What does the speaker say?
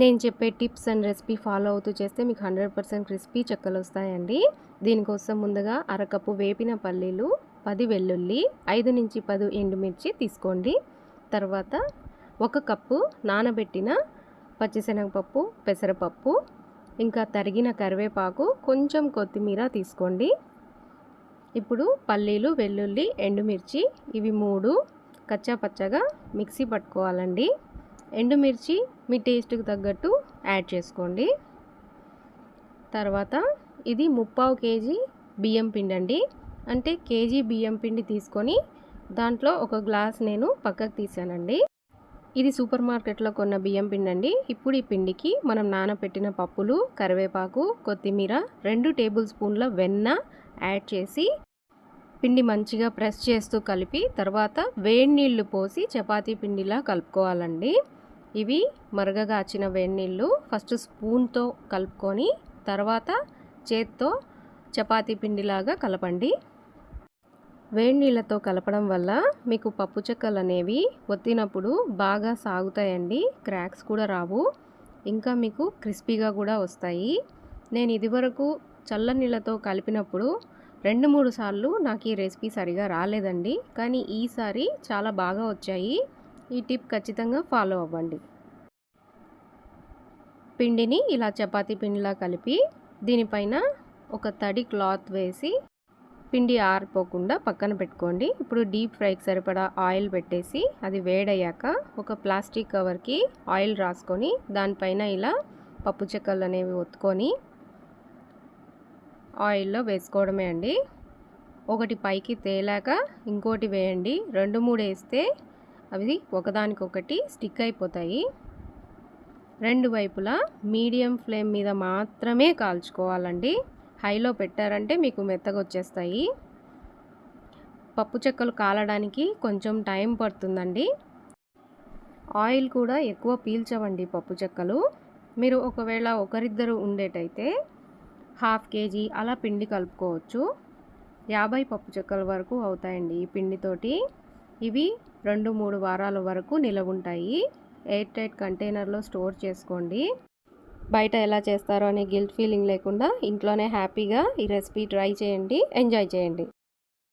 నేను చెప్పే tips and recipe follow అవుతూ చేస్తే మీకు హండ్రెడ్ పర్సెంట్ క్రిస్పీ చెక్కలు వస్తాయండి. దీనికోసం ముందుగా అరకప్పు వేపిన పల్లీలు పది వెల్లుల్లి ఐదు నుంచి పది ఎండుమిర్చి తీసుకోండి. తర్వాత ఒక కప్పు నానబెట్టిన పచ్చిశనగపప్పు పెసరపప్పు ఇంకా తరిగిన కరివేపాకు కొంచెం కొత్తిమీర తీసుకోండి. ఇప్పుడు పల్లీలు వెల్లుల్లి ఎండుమిర్చి ఇవి మూడు కచ్చా పచ్చగా మిక్సీ పట్టుకోవాలండి. ఎండుమిర్చి మీ టేస్ట్కి తగ్గట్టు యాడ్ చేసుకోండి. తర్వాత ఇది ముప్పావు కేజీ బియ్యం పిండి అండి. అంటే కేజీ బియ్యం పిండి తీసుకొని దాంట్లో ఒక గ్లాస్ నేను పక్కకు తీసానండి. ఇది సూపర్ మార్కెట్లో కొన్న బియ్యం పిండి అండి. ఇప్పుడు ఈ పిండికి మనం నానబెట్టిన పప్పులు కరివేపాకు కొత్తిమీర రెండు టేబుల్ స్పూన్ల వెన్న యాడ్ చేసి పిండి మంచిగా ప్రెస్ చేస్తూ కలిపి తర్వాత వేడి నీళ్ళు పోసి చపాతీ పిండిలా కలుపుకోవాలండి. ఇవి మరగగాచిన వేడి నీళ్ళు ఫస్ట్ స్పూన్తో కలుపుకొని తర్వాత చేత్తో చపాతీ పిండిలాగా కలపండి. వేడి నీళ్ళతో కలపడం వల్ల మీకు పప్పు చెక్కలు అనేవి ఒత్తినప్పుడు బాగా సాగుతాయండి. క్రాక్స్ కూడా రావు. ఇంకా మీకు క్రిస్పీగా కూడా వస్తాయి. నేను ఇదివరకు చల్ల నీళ్ళతో కలిపినప్పుడు రెండు మూడు సార్లు నాకు ఈ రెసిపీ సరిగా రాలేదండి. కానీ ఈసారి చాలా బాగా వచ్చాయి. ఈ టిప్ ఖచ్చితంగా ఫాలో అవ్వండి. పిండిని ఇలా చపాతీ పిండిలా కలిపి దీనిపైన ఒక తడి క్లాత్ వేసి పిండి ఆరిపోకుండా పక్కన పెట్టుకోండి. ఇప్పుడు డీప్ ఫ్రైకి సరిపడా ఆయిల్ పెట్టేసి అది వేడయ్యాక ఒక ప్లాస్టిక్ కవర్కి ఆయిల్ రాసుకొని దానిపైన ఇలా పప్పు చెక్కలు అనేవి ఒత్తుకొని ఆయిల్లో వేసుకోవడమే అండి. ఒకటి పైకి తేలాక ఇంకోటి వేయండి. రెండు మూడు వేస్తే అవి ఒకదానికొకటి స్టిక్ అయిపోతాయి. రెండు వైపులా మీడియం ఫ్లేమ్ మీద మాత్రమే కాల్చుకోవాలండి. హైలో పెట్టారంటే మీకు మెత్తగా వచ్చేస్తాయి పప్పు చెక్కలు కాలడానికి కొంచెం టైం పడుతుందండి. ఆయిల్ కూడా ఎక్కువ పీల్చవండి పప్పు చెక్కలు. మీరు ఒకవేళ ఒకరిద్దరు ఉండేటైతే హాఫ్ కేజీ అలా పిండి కలుపుకోవచ్చు. యాభై పప్పు చెక్కల వరకు అవుతాయండి ఈ పిండితోటి. ఇవి రెండు మూడు వారాల వరకు నిలవ ఉంటాయి ఎయిర్ టైట్ కంటైనర్లో స్టోర్ చేసుకోండి. బయట ఎలా చేస్తారో అనే గిల్ట్ ఫీలింగ్ లేకుండా ఇంట్లోనే హ్యాపీగా ఈ రెసిపీ ట్రై చేయండి. ఎంజాయ్ చేయండి.